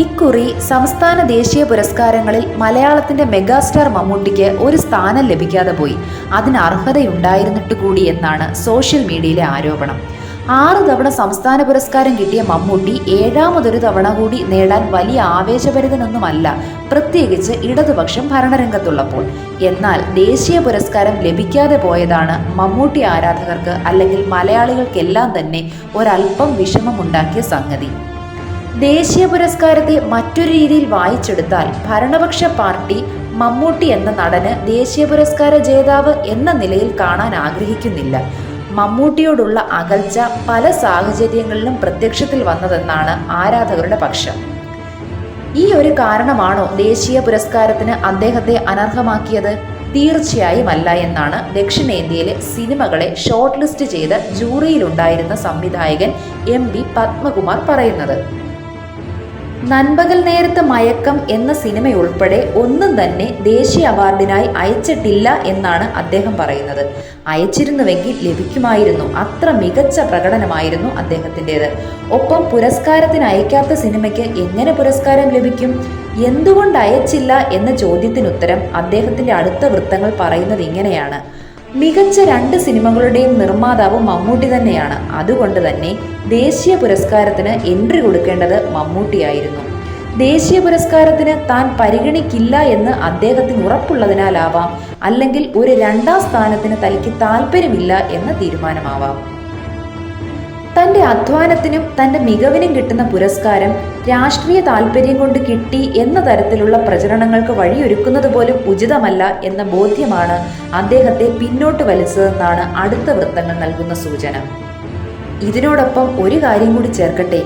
ഇക്കുറി സംസ്ഥാന ദേശീയ പുരസ്കാരങ്ങളിൽ മലയാളത്തിന്റെ മെഗാസ്റ്റാർ മമ്മൂട്ടിക്ക് ഒരു സ്ഥാനം ലഭിക്കാതെ പോയി. അതിന് അർഹതയുണ്ടായിരുന്നിട്ട് കൂടി എന്നാണ് സോഷ്യൽ മീഡിയയിലെ ആരോപണം. ആറ് തവണ സംസ്ഥാന പുരസ്കാരം കിട്ടിയ മമ്മൂട്ടി ഏഴാമതൊരു തവണ കൂടി നേടാൻ വലിയ ആവേശഭരിതനൊന്നുമല്ല പ്രത്യേകിച്ച് ഇടതുപക്ഷം ഭരണരംഗത്തുള്ളപ്പോൾ. എന്നാൽ ദേശീയ പുരസ്കാരം ലഭിക്കാതെ പോയതാണ് മമ്മൂട്ടി ആരാധകർക്ക് അല്ലെങ്കിൽ മലയാളികൾക്കെല്ലാം തന്നെ ഒരല്പം വിഷമമുണ്ടാക്കിയ സംഗതി. ദേശീയ പുരസ്കാരത്തെ മറ്റൊരു രീതിയിൽ വായിച്ചെടുത്താൽ ഭരണപക്ഷ പാർട്ടി മമ്മൂട്ടി എന്ന നടന് ദേശീയ പുരസ്കാര ജേതാവ് എന്ന നിലയിൽ കാണാൻ ആഗ്രഹിക്കുന്നില്ല. മമ്മൂട്ടിയോടുള്ള അകൽച്ച പല സാഹചര്യങ്ങളിലും പ്രത്യക്ഷത്തിൽ വന്നതെന്നാണ് ആരാധകരുടെ പക്ഷം. ഈ ഒരു കാരണമാണോ ദേശീയ പുരസ്കാരത്തിന് അദ്ദേഹത്തെ അനർഹമാക്കിയത്? തീർച്ചയായും അല്ല എന്നാണ് ദക്ഷിണേന്ത്യയിലെ സിനിമകളെ ഷോർട്ട് ലിസ്റ്റ് ചെയ്ത് ജൂറിയിലുണ്ടായിരുന്ന സംവിധായകൻ എം പി പത്മകുമാർ പറയുന്നത്. നൻപകൽ നേരത്ത് മയക്കം എന്ന സിനിമയുൾപ്പെടെ ഒന്നും തന്നെ ദേശീയ അവാർഡിനായി അയച്ചിട്ടില്ല എന്നാണ് അദ്ദേഹം പറയുന്നത്. അയച്ചിരുന്നുവെങ്കിൽ ലഭിക്കുമായിരുന്നു. അത്ര മികച്ച പ്രകടനമായിരുന്നു അദ്ദേഹത്തിന്റെത്. ഒപ്പം പുരസ്കാരത്തിന് അയക്കാത്ത സിനിമയ്ക്ക് എങ്ങനെ പുരസ്കാരം ലഭിക്കും? എന്തുകൊണ്ട് അയച്ചില്ല എന്ന ചോദ്യത്തിനുത്തരം അദ്ദേഹത്തിന്റെ അടുത്ത വൃത്തങ്ങൾ പറയുന്നത് ഇങ്ങനെയാണ്. മികച്ച രണ്ട് സിനിമകളുടെയും നിർമ്മാതാവ് മമ്മൂട്ടി തന്നെയാണ്. അതുകൊണ്ട് തന്നെ ദേശീയ പുരസ്കാരത്തിന് എൻട്രി കൊടുക്കേണ്ടത് മമ്മൂട്ടിയായിരുന്നു. ദേശീയ പുരസ്കാരത്തിന് താൻ പരിഗണിക്കില്ല എന്ന് അദ്ദേഹത്തിന് ഉറപ്പുള്ളതിനാലാവാം. അല്ലെങ്കിൽ ഒരു രണ്ടാം സ്ഥാനത്തിന് തനിക്ക് താല്പര്യമില്ല എന്ന തീരുമാനമാവാം. തന്റെ അധ്വാനത്തിനും തന്റെ മികവിനും കിട്ടുന്ന പുരസ്കാരം രാഷ്ട്രീയ താല്പര്യം കൊണ്ട് കിട്ടി എന്ന തരത്തിലുള്ള പ്രചരണങ്ങൾക്ക് വഴിയൊരുക്കുന്നത് പോലും ഉചിതമല്ല എന്ന ബോധ്യമാണ് അദ്ദേഹത്തെ പിന്നോട്ട് വലിച്ചതെന്നാണ് അടുത്ത വൃത്തങ്ങൾ നൽകുന്ന സൂചന. ഇതിനോടൊപ്പം ഒരു കാര്യം കൂടി ചേർക്കട്ടെ.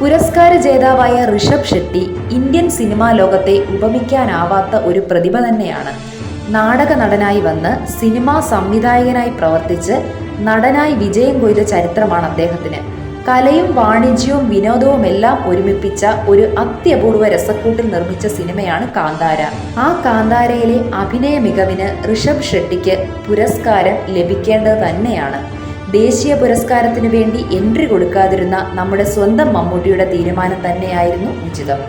പുരസ്കാര ജേതാവായ ഋഷഭ് ഷെട്ടി ഇന്ത്യൻ സിനിമാ ലോകത്തെ ഉപമിക്കാനാവാത്ത ഒരു പ്രതിഭ തന്നെയാണ്. നാടക നടനായി വന്ന് സിനിമാ സംവിധായകനായി പ്രവർത്തിച്ച് നടനായി വിജയം കൊയ്ത ചരിത്രമാണ് അദ്ദേഹത്തിന്. കലയും വാണിജ്യവും വിനോദവും എല്ലാം ഒരുമിപ്പിച്ച ഒരു അത്യപൂർവ രസക്കൂട്ടിൽ നിർമ്മിച്ച സിനിമയാണ് കാന്താര. ആ കാന്താരയിലെ അഭിനയ മികവിന് ഋഷഭ് ഷെട്ടിക്ക് പുരസ്കാരം ലഭിക്കേണ്ടത് തന്നെയാണ്. ദേശീയ പുരസ്കാരത്തിനു വേണ്ടി എൻട്രി കൊടുക്കാതിരുന്ന നമ്മുടെ സ്വന്തം മമ്മൂട്ടിയുടെ തീരുമാനം തന്നെയായിരുന്നു ഉചിതം.